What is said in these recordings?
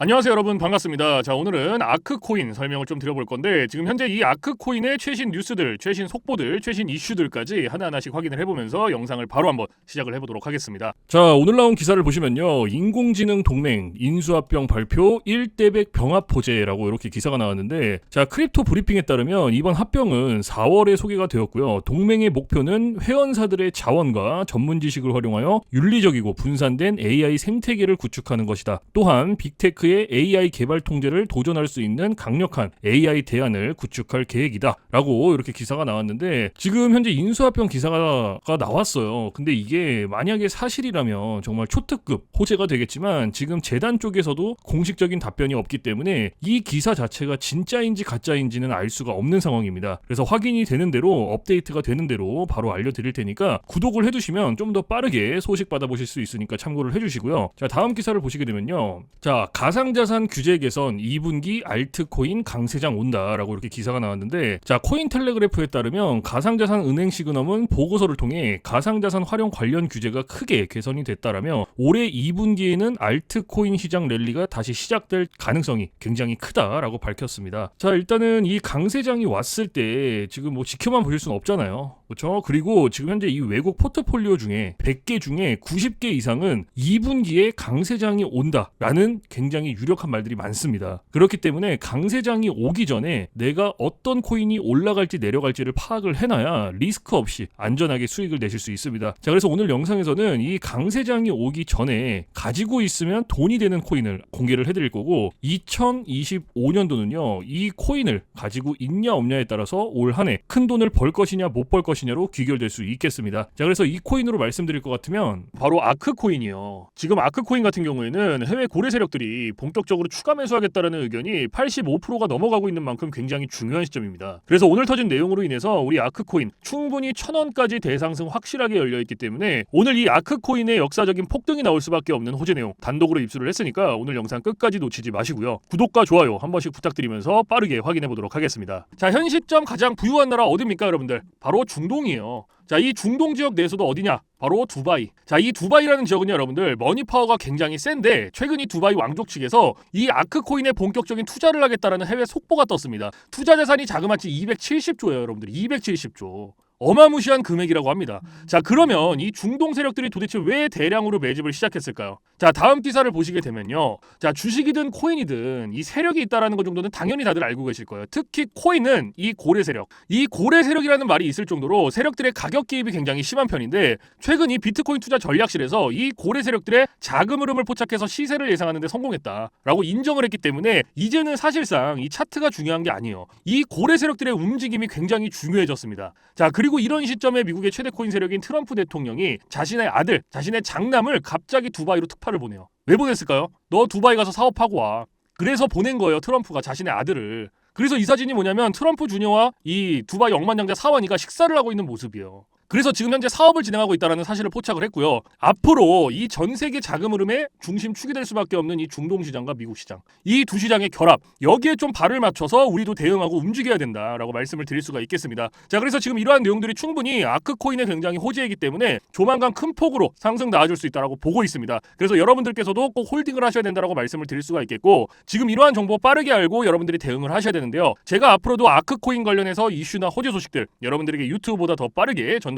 안녕하세요 여러분 반갑습니다. 자 오늘은 아크코인 설명을 좀 드려볼 건데 지금 현재 이 아크코인의 최신 뉴스들, 최신 속보들, 최신 이슈들까지 하나하나씩 확인을 해보면서 영상을 바로 한번 시작을 해보도록 하겠습니다. 자 오늘 나온 기사를 보시면요 인공지능 동맹 인수합병 발표 1대백 병합 호재라고 이렇게 기사가 나왔는데 자 크립토 브리핑에 따르면 이번 합병은 4월에 소개가 되었고요 동맹의 목표는 회원사들의 자원과 전문 지식을 활용하여 윤리적이고 분산된 AI 생태계를 구축하는 것이다. 또한 빅테크 의 AI 개발 통제를 도전할 수 있는 강력한 AI 대안을 구축할 계획이다라고 이렇게 기사가 나왔는데 지금 현재 인수합병 기사가 나왔어요. 근데 이게 만약에 사실이라면 정말 초특급 호재가 되겠지만 지금 재단 쪽에서도 공식적인 답변이 없기 때문에 이 기사 자체가 진짜인지 가짜인지는 알 수가 없는 상황입니다. 그래서 확인이 되는 대로 업데이트가 되는 대로 바로 알려드릴 테니까 구독을 해두시면 좀 더 빠르게 소식 받아보실 수 있으니까 참고를 해주시고요. 자 다음 기사를 보시게 되면요. 자 가상 자산 규제 개선 2분기 알트코인 강세장 온다라고 이렇게 기사가 나왔는데 자 코인텔레그래프에 따르면 가상자산 은행 시그넘은 보고서를 통해 가상자산 활용 관련 규제가 크게 개선이 됐다라며 올해 2분기에는 알트코인 시장 랠리가 다시 시작될 가능성이 굉장히 크다라고 밝혔습니다. 자 일단은 이 강세장이 왔을 때 지금 뭐 지켜만 보실 수는 없잖아요. 그렇죠? 그리고 지금 현재 이 외국 포트폴리오 중에 100개 중에 90개 이상은 2분기에 강세장이 온다라는 굉장히 유력한 말들이 많습니다. 그렇기 때문에 강세장이 오기 전에 내가 어떤 코인이 올라갈지 내려갈지를 파악을 해놔야 리스크 없이 안전하게 수익을 내실 수 있습니다. 자, 그래서 오늘 영상에서는 이 강세장이 오기 전에 가지고 있으면 돈이 되는 코인을 공개를 해드릴 거고 2025년도는요 이 코인을 가지고 있냐 없냐에 따라서 올 한 해 큰 돈을 벌 것이냐 못 벌 것이냐 로 귀결될 수 있겠습니다. 자, 그래서 이 코인으로 말씀드릴 것 같으면 바로 아크 코인이요. 지금 아크 코인 같은 경우에는 해외 고래 세력들이 본격적으로 추가 매수하겠다라는 의견이 85%가 넘어가고 있는 만큼 굉장히 중요한 시점입니다. 그래서 오늘 터진 내용으로 인해서 우리 아크 코인 충분히 천 원까지 대상승 확실하게 열려 있기 때문에 오늘 이 아크 코인의 역사적인 폭등이 나올 수밖에 없는 호재 내용 단독으로 입수를 했으니까 오늘 영상 끝까지 놓치지 마시고요. 구독과 좋아요 한 번씩 부탁드리면서 빠르게 확인해 보도록 하겠습니다. 자, 현 시점 가장 부유한 나라 어디입니까, 여러분들? 바로 중 동이에요. 자, 이 중동 지역 내에서도 어디냐? 바로 두바이. 자, 이 두바이라는 지역은요, 여러분들 머니 파워가 굉장히 센데 최근 이 두바이 왕족 측에서 이 아크 코인에 본격적인 투자를 하겠다라는 해외 속보가 떴습니다. 투자 자산이 자그마치 270조예요, 여러분들. 270조. 어마무시한 금액이라고 합니다. 자, 그러면 이 중동 세력들이 도대체 왜 대량으로 매집을 시작했을까요? 자, 다음 기사를 보시게 되면요. 자, 주식이든 코인이든 이 세력이 있다라는 것 정도는 당연히 다들 알고 계실 거예요. 특히 코인은 이 고래 세력. 이 고래 세력이라는 말이 있을 정도로 세력들의 가격 개입이 굉장히 심한 편인데 최근 이 비트코인 투자 전략실에서 이 고래 세력들의 자금 흐름을 포착해서 시세를 예상하는 데 성공했다라고 인정을 했기 때문에 이제는 사실상 이 차트가 중요한 게 아니에요. 이 고래 세력들의 움직임이 굉장히 중요해졌습니다. 자, 그리고 이런 시점에 미국의 최대 코인 세력인 트럼프 대통령이 자신의 아들, 자신의 장남을 갑자기 두바이로 특파를 보내요. 왜 보냈을까요? 너 두바이 가서 사업하고 와. 그래서 보낸 거예요, 트럼프가 자신의 아들을. 그래서 이 사진이 뭐냐면 트럼프 주니어와 이 두바이 억만장자 사원이가 식사를 하고 있는 모습이에요. 그래서 지금 현재 사업을 진행하고 있다는 사실을 포착을 했고요. 앞으로 이 전 세계 자금 흐름의 중심 축이 될 수밖에 없는 이 중동 시장과 미국 시장 이 두 시장의 결합 여기에 좀 발을 맞춰서 우리도 대응하고 움직여야 된다라고 말씀을 드릴 수가 있겠습니다. 자 그래서 지금 이러한 내용들이 충분히 아크코인에 굉장히 호재이기 때문에 조만간 큰 폭으로 상승 나아질 수 있다라고 보고 있습니다. 그래서 여러분들께서도 꼭 홀딩을 하셔야 된다라고 말씀을 드릴 수가 있겠고 지금 이러한 정보 빠르게 알고 여러분들이 대응을 하셔야 되는데요. 제가 앞으로도 아크코인 관련해서 이슈나 호재 소식들 여러분들에게 유튜브보다 더 빠르게 전달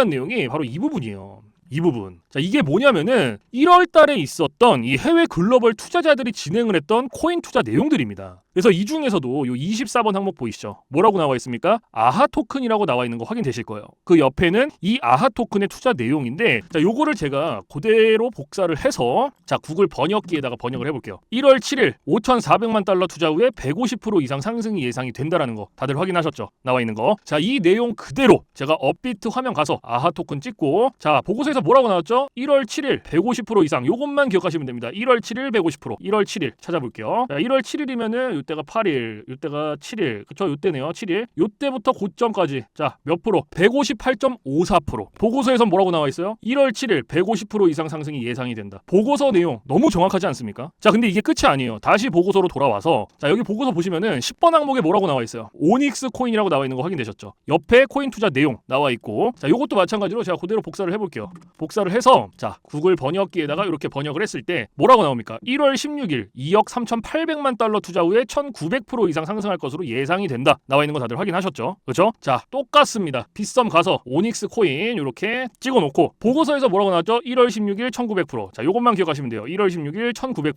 중요한 내용이 바로 이 부분이에요. 이 부분. 자, 이게 뭐냐면은 1월 달에 있었던 이 해외 글로벌 투자자들이 진행을 했던 코인 투자 내용들입니다. 그래서 이 중에서도 요 24번 항목 보이시죠? 뭐라고 나와 있습니까? 아하 토큰이라고 나와 있는 거 확인되실 거예요. 그 옆에는 이 아하 토큰의 투자 내용인데 자, 요거를 제가 그대로 복사를 해서 자, 구글 번역기에다가 번역을 해 볼게요. 1월 7일 5,400만 달러 투자 후에 150% 이상 상승이 예상이 된다라는 거 다들 확인하셨죠? 나와 있는 거. 자, 이 내용 그대로 제가 업비트 화면 가서 아하 토큰 찍고 자, 보고서에서 뭐라고 나왔죠? 1월 7일 150% 이상 요것만 기억하시면 됩니다. 1월 7일 150% 1월 7일 찾아볼게요. 자, 1월 7일이면은 요때가 8일, 요때가 7일, 그쵸? 요때네요. 7일. 요때부터 고점까지 자 몇 프로? 158.54% 보고서에서 뭐라고 나와 있어요? 1월 7일 150% 이상 상승이 예상이 된다. 보고서 내용 너무 정확하지 않습니까? 자 근데 이게 끝이 아니에요. 다시 보고서로 돌아와서 자 여기 보고서 보시면은 10번 항목에 뭐라고 나와 있어요? 오닉스 코인이라고 나와 있는 거 확인되셨죠? 옆에 코인 투자 내용 나와 있고 자 요것도 마찬가지로 제가 그대로 복사를 해볼게요. 복사를 해서 자 구글 번역기에다가 이렇게 번역을 했을 때 뭐라고 나옵니까? 1월 16일 2억 3,800만 달러 투자 후에 1,900% 이상 상승할 것으로 예상이 된다. 나와 있는 거 다들 확인하셨죠? 그렇죠? 자 똑같습니다. 빗썸 가서 오닉스 코인 이렇게 찍어 놓고 보고서에서 뭐라고 나왔죠? 1월 16일 1,900%. 자 요것만 기억하시면 돼요. 1월 16일 1,900%.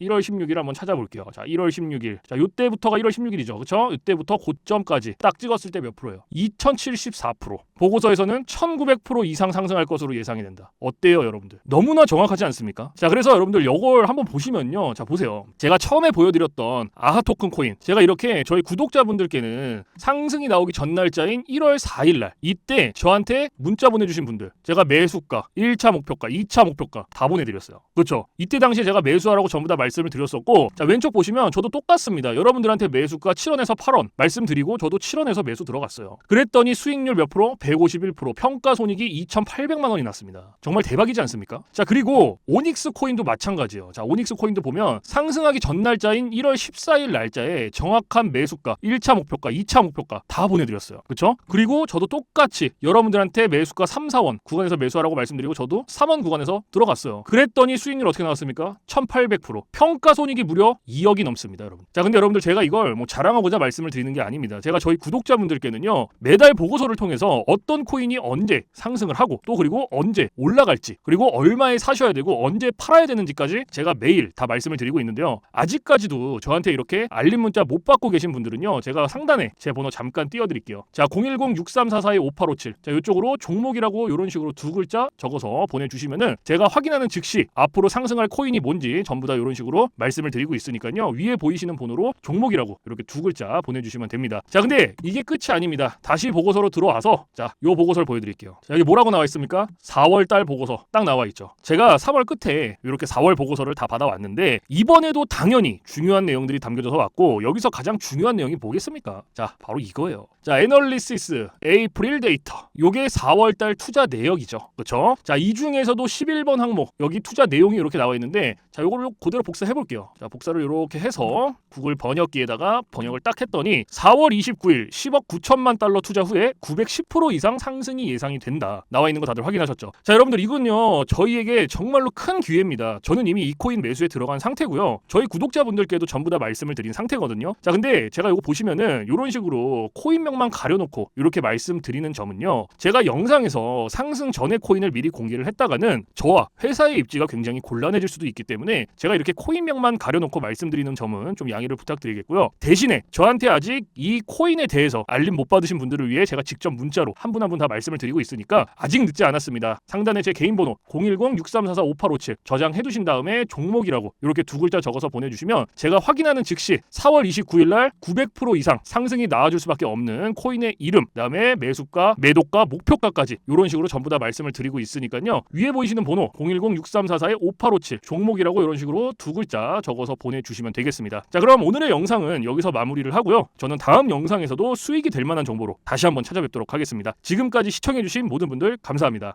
1월 16일 한번 찾아볼게요. 자 1월 16일. 자 요때부터가 1월 16일이죠. 그렇죠? 이때부터 고점까지 딱 찍었을 때 몇 프로예요? 2,074%. 보고서에서는 1,900% 이상 상승할 것으로 예상이 된다. 어때요, 여러분들? 너무나 정확하지 않습니까? 자, 그래서 여러분들 이걸 한번 보시면요. 자, 보세요. 제가 처음에 보여드렸던 아하 토큰 코인. 제가 이렇게 저희 구독자분들께는 상승이 나오기 전 날짜인 1월 4일 날 이때 저한테 문자 보내주신 분들 제가 매수가, 1차 목표가, 2차 목표가 다 보내드렸어요. 그렇죠? 이때 당시에 제가 매수하라고 전부 다 말씀을 드렸었고 자, 왼쪽 보시면 저도 똑같습니다. 여러분들한테 매수가 7원에서 8원 말씀드리고 저도 7원에서 매수 들어갔어요. 그랬더니 수익률 몇 프로? 151% 평가 손익이 2,800만 원이 났습니다. 정말 대박이지 않습니까? 자 그리고 오닉스 코인도 마찬가지예요. 자 오닉스 코인도 보면 상승하기 전 날짜인 1월 14일 날짜에 정확한 매수가, 1차 목표가, 2차 목표가 다 보내드렸어요. 그렇죠? 그리고 저도 똑같이 여러분들한테 매수가 3, 4원 구간에서 매수하라고 말씀드리고 저도 3원 구간에서 들어갔어요. 그랬더니 수익률 어떻게 나왔습니까? 1,800% 평가 손익이 무려 2억이 넘습니다, 여러분. 자 근데 여러분들 제가 이걸 뭐 자랑하고자 말씀을 드리는 게 아닙니다. 제가 저희 구독자분들께는요 매달 보고서를 통해서 어떤 코인이 언제 상승을 하고 또 그리고 언제 올라갈지 그리고 얼마에 사셔야 되고 언제 팔아야 되는지까지 제가 매일 다 말씀을 드리고 있는데요. 아직까지도 저한테 이렇게 알림 문자 못 받고 계신 분들은요. 제가 상단에 제 번호 잠깐 띄워드릴게요. 자 010-6344-5857. 자 이쪽으로 종목이라고 이런 식으로 두 글자 적어서 보내주시면은 제가 확인하는 즉시 앞으로 상승할 코인이 뭔지 전부 다 이런 식으로 말씀을 드리고 있으니까요. 위에 보이시는 번호로 종목이라고 이렇게 두 글자 보내주시면 됩니다. 자 근데 이게 끝이 아닙니다. 다시 보고서로 들어와서 자요 보고서를 보여드릴게요. 자 여기 뭐라고 나와 있습니까? 4월 달 보고서 딱 나와 있죠. 제가 3월 끝에 이렇게 4월 보고서를 다 받아왔는데 이번에도 당연히 중요한 내용들이 담겨져서 왔고 여기서 가장 중요한 내용이 뭐겠습니까? 자 바로 이거예요. 자 애널리시스 에이프릴 데이터 요게 4월 달 투자 내역이죠. 그렇죠? 자 이 중에서도 11번 항목 여기 투자 내용이 이렇게 나와 있는데 자 요거를 그대로 복사해 볼게요. 자 복사를 이렇게 해서 구글 번역기에다가 번역을 딱 했더니 4월 29일 10억 9천만 달러 투자 후에 910% 이상 상승이 예상이 된다. 나와 있는 거 다들 확인하셨죠? 자 여러분들 이건요 저희에게 정말로 큰 기회입니다. 저는 이미 이 코인 매수에 들어간 상태고요. 저희 구독자분들께도 전부 다 말씀을 드린 상태거든요. 자 근데 제가 이거 보시면은 이런 식으로 코인명만 가려놓고 이렇게 말씀드리는 점은요. 제가 영상에서 상승 전에 코인을 미리 공개를 했다가는 저와 회사의 입지가 굉장히 곤란해질 수도 있기 때문에 제가 이렇게 코인명만 가려놓고 말씀드리는 점은 좀 양해를 부탁드리겠고요. 대신에 저한테 아직 이 코인에 대해서 알림 못 받으신 분들을 위해 제가 직접 문자로 한 분 한 분 다 말씀을 드리고 있으니까 아직 늦지 않았습니다. 상단에 제 개인 번호 010-6344-5857 저장해 두신 다음에 종목이라고 이렇게 두 글자 적어서 보내주시면 제가 확인하는 즉시 4월 29일 날 900% 이상 상승이 나와줄 수밖에 없는 코인의 이름, 그다음에 매수가, 매도가, 목표가까지 이런 식으로 전부 다 말씀을 드리고 있으니까요. 위에 보이시는 번호 010-6344-5857 종목이라 고 이런 식으로 두 글자 적어서 보내주시면 되겠습니다. 자 그럼 오늘의 영상은 여기서 마무리를 하고요. 저는 다음 영상에서도 수익이 될 만한 정보로 다시 한번 찾아뵙도록 하겠습니다. 지금까지 시청해주신 모든 분들 감사합니다.